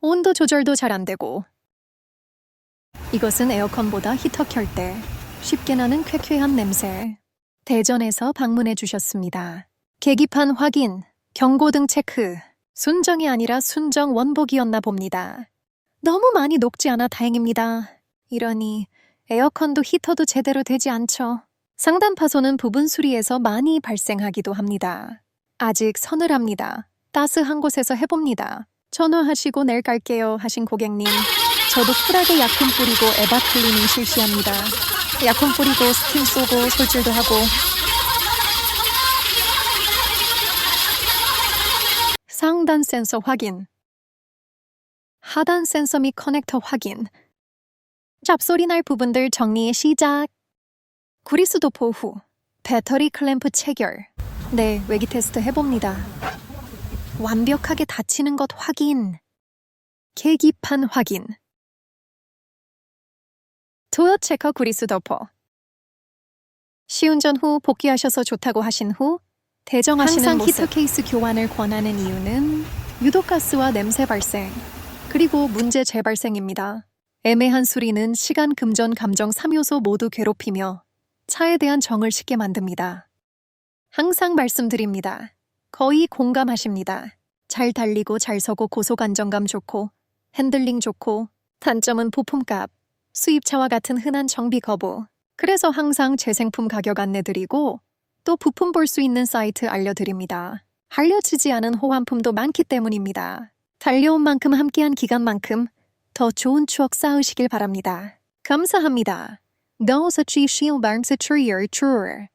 온도 조절도 잘 안 되고. 이것은 에어컨보다 히터 켤 때 쉽게 나는 쾌쾌한 냄새. 대전에서 방문해 주셨습니다. 계기판 확인, 경고등 체크. 순정이 아니라 순정 원복이었나 봅니다. 너무 많이 녹지 않아 다행입니다. 이러니 에어컨도 히터도 제대로 되지 않죠. 상단 파손은 부분 수리에서 많이 발생하기도 합니다. 아직 서늘합니다. 따스한 곳에서 해봅니다. 전화하시고 내일 갈게요 하신 고객님. 저도 쿨하게 약품 뿌리고 에바 클리닝 실시합니다. 약품 뿌리고 스팀 쏘고 솔질도 하고. 상단 센서 확인. 하단 센서 및 커넥터 확인. 잡소리 날 부분들 정리 시작. 구리스 도포 후 배터리 클램프 체결. 네 외기 테스트 해봅니다 완벽하게 닫히는 것 확인 계기판 확인 도어 체커 구리스 덮어 시운전 후 복귀하셔서 좋다고 하신 후 대정하시는 항상 모습. 히터 케이스 교환을 권하는 이유는 유독 가스와 냄새 발생 그리고 문제 재발생입니다. 애매한 수리는 시간 금전 감정 3요소 모두 괴롭히며 차에 대한 정을 쉽게 만듭니다. 항상 말씀드립니다. 거의 공감하십니다. 잘 달리고 잘 서고 고속 안정감 좋고 핸들링 좋고 단점은 부품값, 수입차와 같은 흔한 정비 거부. 그래서 항상 재생품 가격 안내드리고 또 부품 볼 수 있는 사이트 알려드립니다. 알려지지 않은 호환품도 많기 때문입니다. 달려온 만큼 함께한 기간만큼 더 좋은 추억 쌓으시길 바랍니다. 감사합니다. Dans a chi shield barn sa truer truer.